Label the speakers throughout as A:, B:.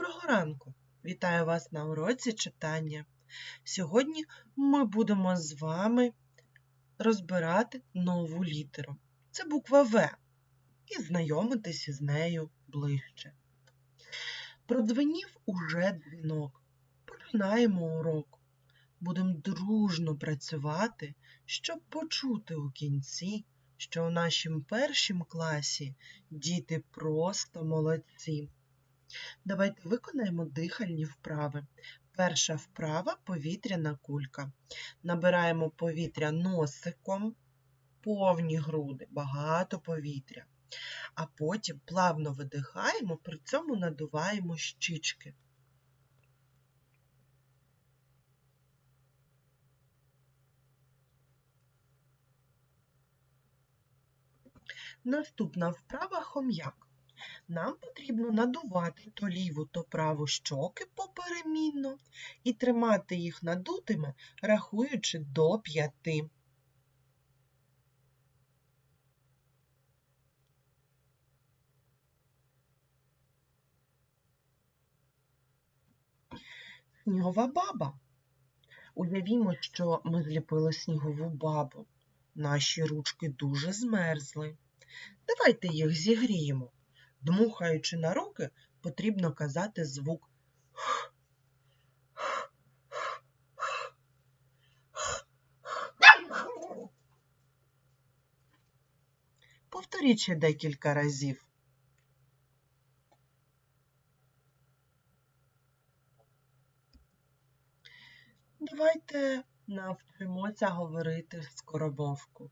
A: Доброго ранку! Вітаю вас на уроці читання. Сьогодні ми будемо з вами розбирати нову літеру. Це буква В. І знайомитись із нею ближче. Продзвенів уже дзвінок. Починаємо урок. Будемо дружно працювати, щоб почути у кінці, що у нашому першому класі діти просто молодці. Давайте виконаємо дихальні вправи. Перша вправа повітряна кулька. Набираємо повітря носиком, повні груди, багато повітря. А потім плавно видихаємо, при цьому надуваємо щічки. Наступна вправа хом'як. Нам потрібно надувати то ліву, то праву щоки поперемінно і тримати їх надутими, рахуючи до п'яти. Снігова баба. Уявімо, що ми зліпили снігову бабу. Наші ручки дуже змерзли. Давайте їх зігріємо. Дмухаючи на руки, потрібно казати звук «х». Повторіть декілька разів. Давайте навчимося говорити скоромовку.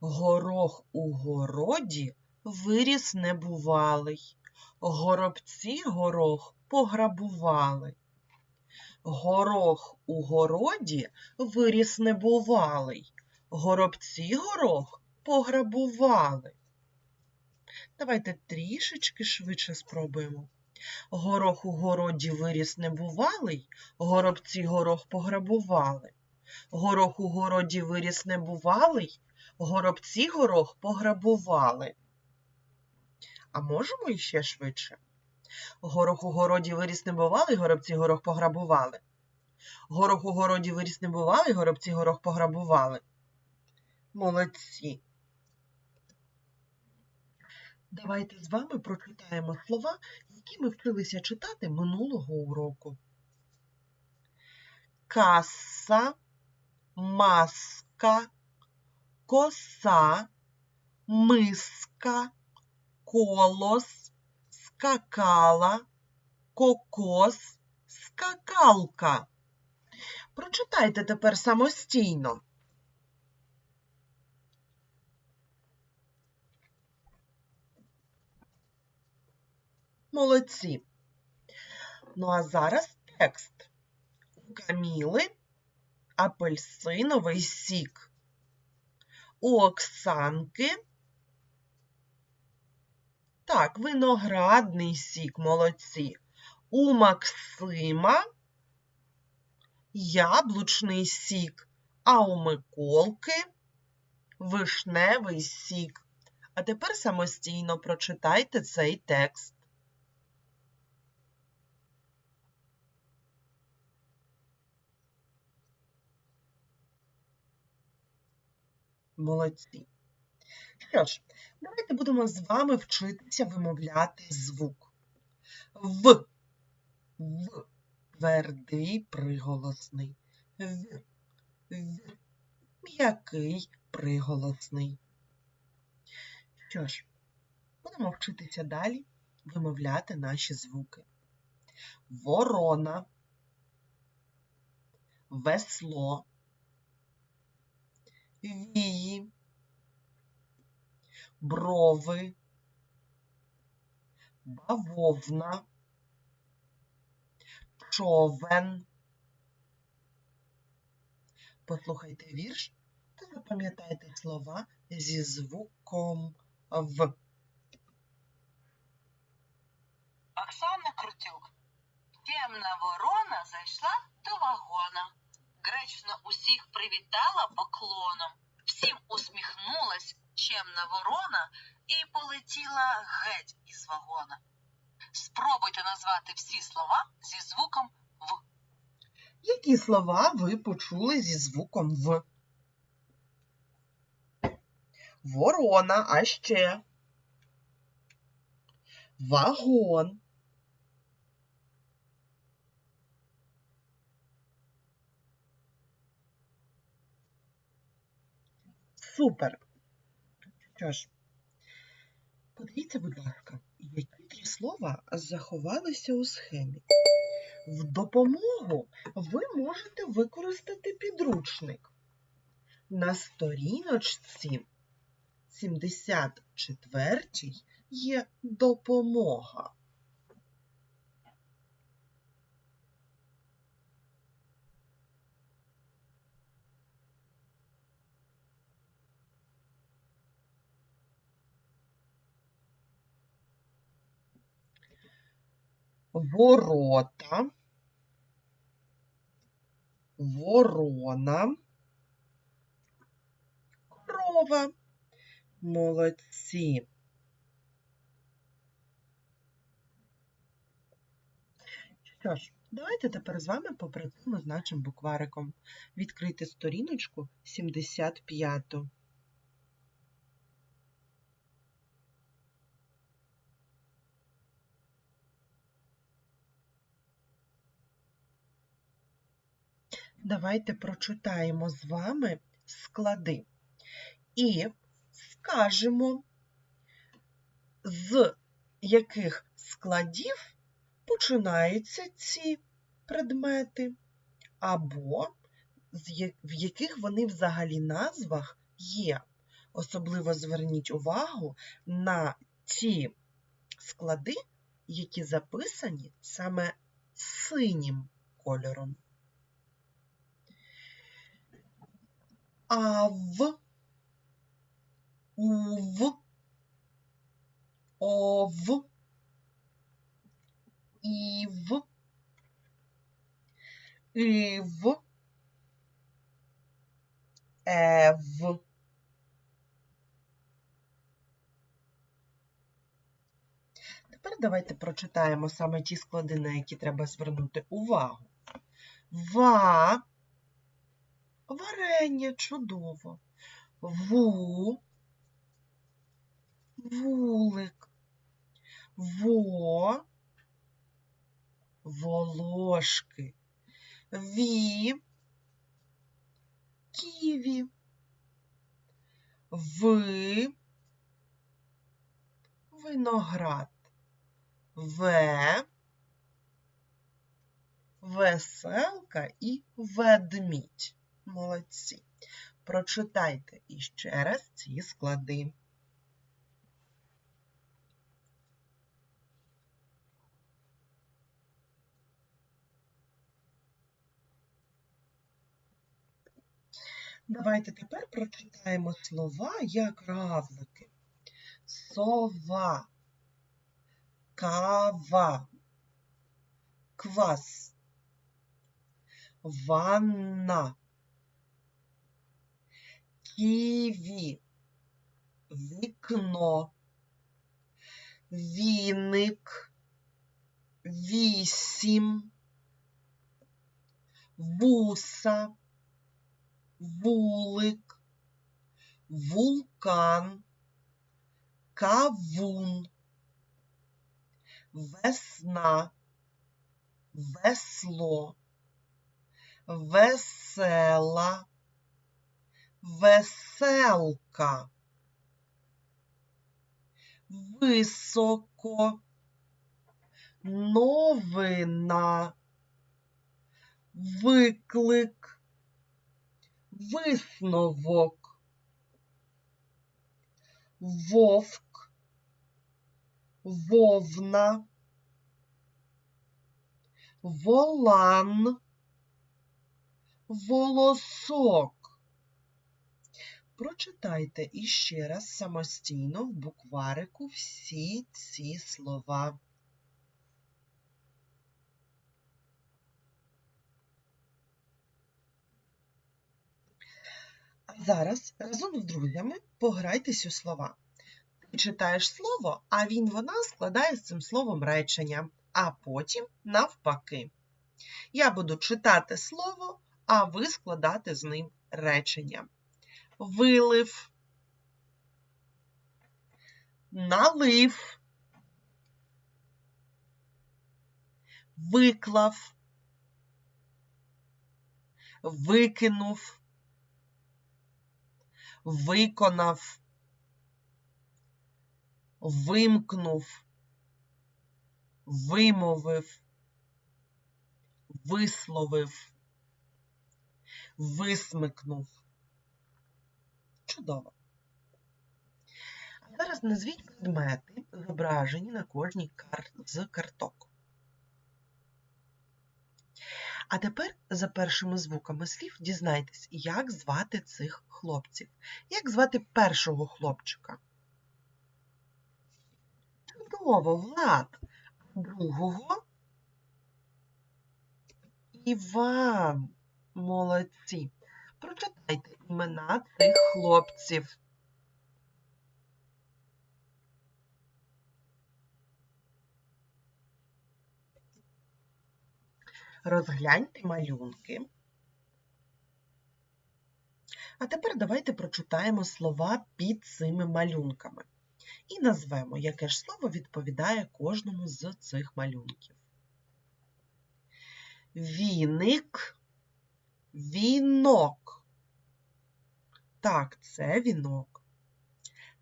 A: Горох у городі виріс небувалий, горобці горох пограбували. Горох у городі виріс небувалий, горобці горох пограбували. Давайте трішечки швидше спробуємо. Горох у городі виріс небувалий, горобці горох пограбували. Горох у городі виріс небувалий, горобці горох пограбували. А можемо іще швидше? Горох у городі виріс небувалий, горобці горох пограбували. Горох у городі виріс небувалий, горобці горох пограбували. Молодці. Давайте з вами прочитаємо слова, які ми вчилися читати минулого уроку. Каса, маска, коса, миска, колос, скакала, кокос, скакалка. Прочитайте тепер самостійно. Молодці. Ну а зараз текст. У Каміли апельсиновий сік. У Оксанки. Так, виноградний сік, молодці. У Максима яблучний сік, а у Миколки вишневий сік. А тепер самостійно прочитайте цей текст. Молодці. Що ж, давайте будемо з вами вчитися вимовляти звук. В. В. Твердий приголосний. В. В. М'який приголосний. Що ж, будемо вчитися далі вимовляти наші звуки. Ворона. Весло вії, брови, бавовна, човен. Послухайте вірш та запам'ятайте слова зі звуком В.
B: Оксана Крутюк. Темна ворона зайшла до вагона. Гречно усіх привітала поклоном. Всім усміхнулась чемна ворона і полетіла геть із вагона. Спробуйте назвати всі слова зі звуком В.
A: Які слова ви почули зі звуком В? Ворона, а ще. Вагон. Супер. Що ж, подивіться, будь ласка, які три слова заховалися у схемі. В допомогу ви можете використати підручник. На сторіночці 74 є допомога. Ворота. Ворона. Корова. Молодці. Що ж, давайте тепер з вами попрацюємо з нашим буквариком. Відкрити сторіночку 75. Давайте прочитаємо з вами склади і скажемо, з яких складів починаються ці предмети, або в яких вони взагалі назвах є. Особливо зверніть увагу на ті склади, які записані саме синім кольором. Ав, ув, ов, ів, ив, ев. Тепер давайте прочитаємо саме ті склади, на які треба звернути увагу. Ва, варення, чудово. Ву, вулик. Во, волошки. Ві, ківі. Ви, виноград. В, веселка і ведмідь. Молодці. Прочитайте іще раз ці склади. Давайте тепер прочитаємо слова як равлики. Сова, кава, квас, ванна, ківі, вікно, віник, вісім, вуса, вулик, вулкан, кавун, весна, весло, весела, веселка, високо, новина, виклик, висновок, вовк, вовна, волан, волосок. Прочитайте іще раз самостійно в букварику всі ці слова. А зараз разом з друзями пограйтесь у слова. Ти читаєш слово, а він вона складає з цим словом речення, а потім навпаки. Я буду читати слово, а ви складати з ним речення. Вилив, налив, виклав, викинув, виконав, вимкнув, вимовив, висловив, висмикнув. Чудово. А зараз назвіть предмети, зображені на кожній кар... з карток. А тепер за першими звуками слів дізнайтесь, як звати цих хлопців. Як звати першого хлопчика? Чудово, Влад. Другого? Іван. Молодці. Прочитайте імена цих хлопців. Розгляньте малюнки. А тепер давайте прочитаємо слова під цими малюнками і назвемо, яке ж слово відповідає кожному з цих малюнків. Віник, вінок. Так, це вінок.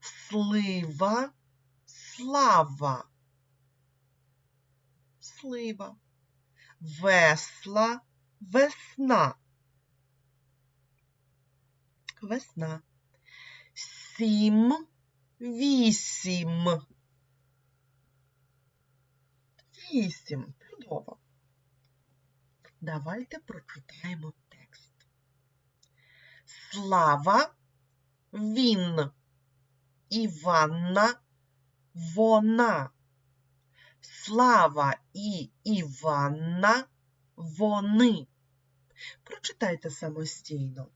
A: Слива, слава. Слива. Весла, весна. Весна. Сім, вісім. Вісім. Чудово. Давайте прочитаємо. Слава, він, Іванна, вона. Слава і Іванна, вони. Прочитайте самостійно.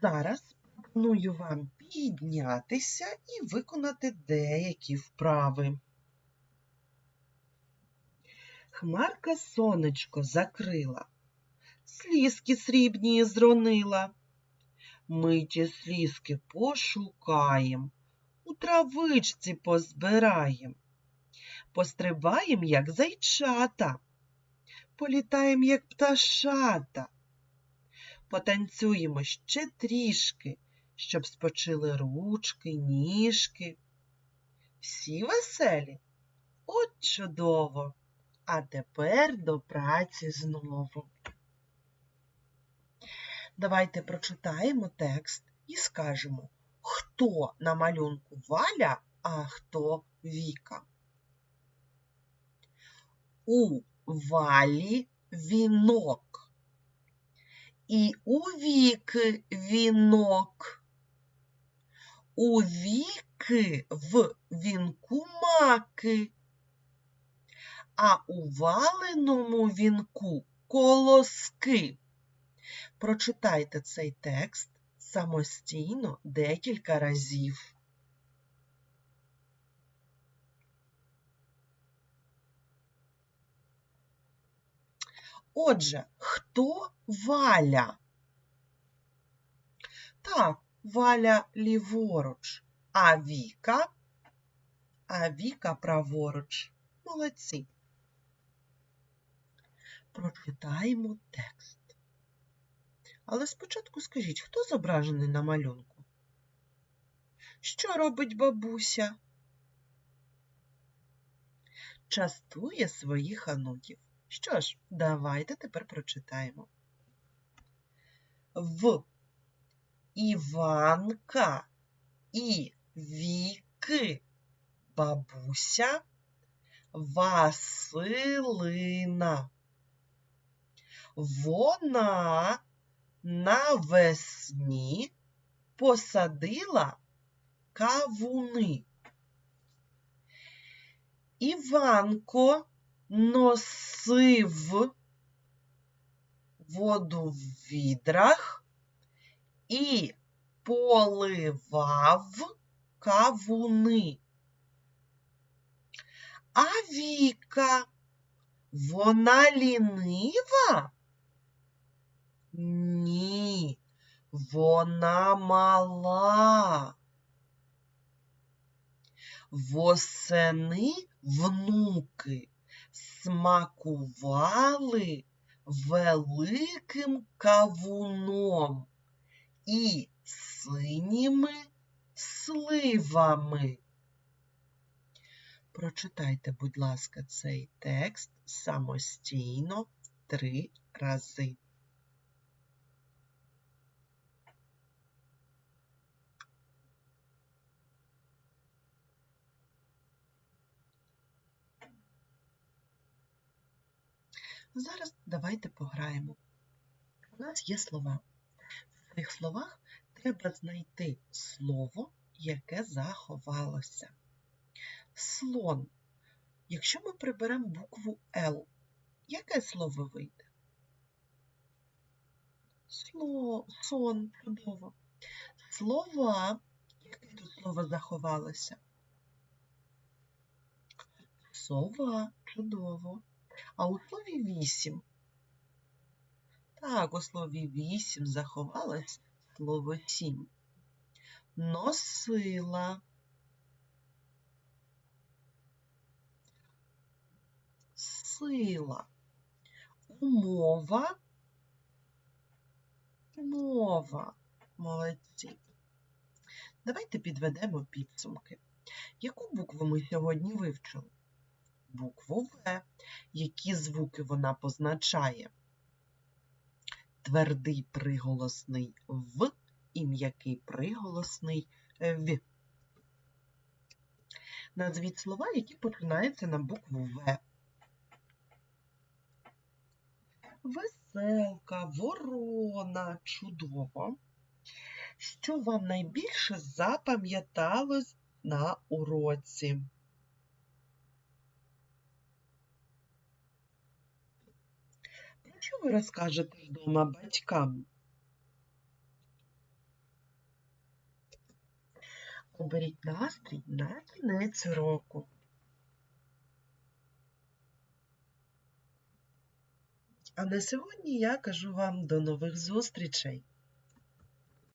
A: Зараз пропоную вам піднятися і виконати деякі вправи. Хмарка сонечко закрила, слізки срібні зронила. Ми ті слізки пошукаєм, у травичці позбираєм, пострибаєм, як зайчата, політаєм, як пташата. Потанцюємо ще трішки, щоб спочили ручки, ніжки. Всі веселі? От чудово! А тепер до праці знову. Давайте прочитаємо текст і скажемо, хто на малюнку Валя, а хто Віка. У Валі вінок. І у Віки вінок. У Віки в вінку маки, а у валеному вінку колоски. Прочитайте цей текст самостійно декілька разів. Отже, хто Валя? Так, Валя ліворуч, а Віка, а Віка праворуч. Молодці. Прочитаємо текст. Але спочатку скажіть, хто зображений на малюнку? Що робить бабуся? Частує своїх онуків. Що ж, давайте тепер прочитаємо. В Іванка і Віки бабуся Василина. Вона навесні посадила кавуни. Іванко носив воду в відрах і поливав кавуни. А Віка, вона лінива? Ні, вона мала. Восени внуки смакували великим кавуном і синіми сливами. Прочитайте, будь ласка, цей текст самостійно три рази. Зараз давайте пограємо. У нас є слова. Цих словах треба знайти слово, яке заховалося. Слон. Якщо ми приберемо букву Л, яке слово вийде? Сло, сон, чудово. Слова, яке тут слово заховалося? Сова, чудово. А у слові вісім. Так, у слові вісім заховалось слово сім. Носила. Сила. Умова. Мова. Молодці. Давайте підведемо підсумки. Яку букву ми сьогодні вивчили? Букву В. Які звуки вона позначає? Твердий приголосний В і м'який приголосний В. Назвіть слова, які починаються на букву В. Веселка, ворона, чудово. Що вам найбільше запам'яталось на уроці? Що ви розкажете вдома батькам? Оберіть настрій на кінець року. А на сьогодні я кажу вам до нових зустрічей.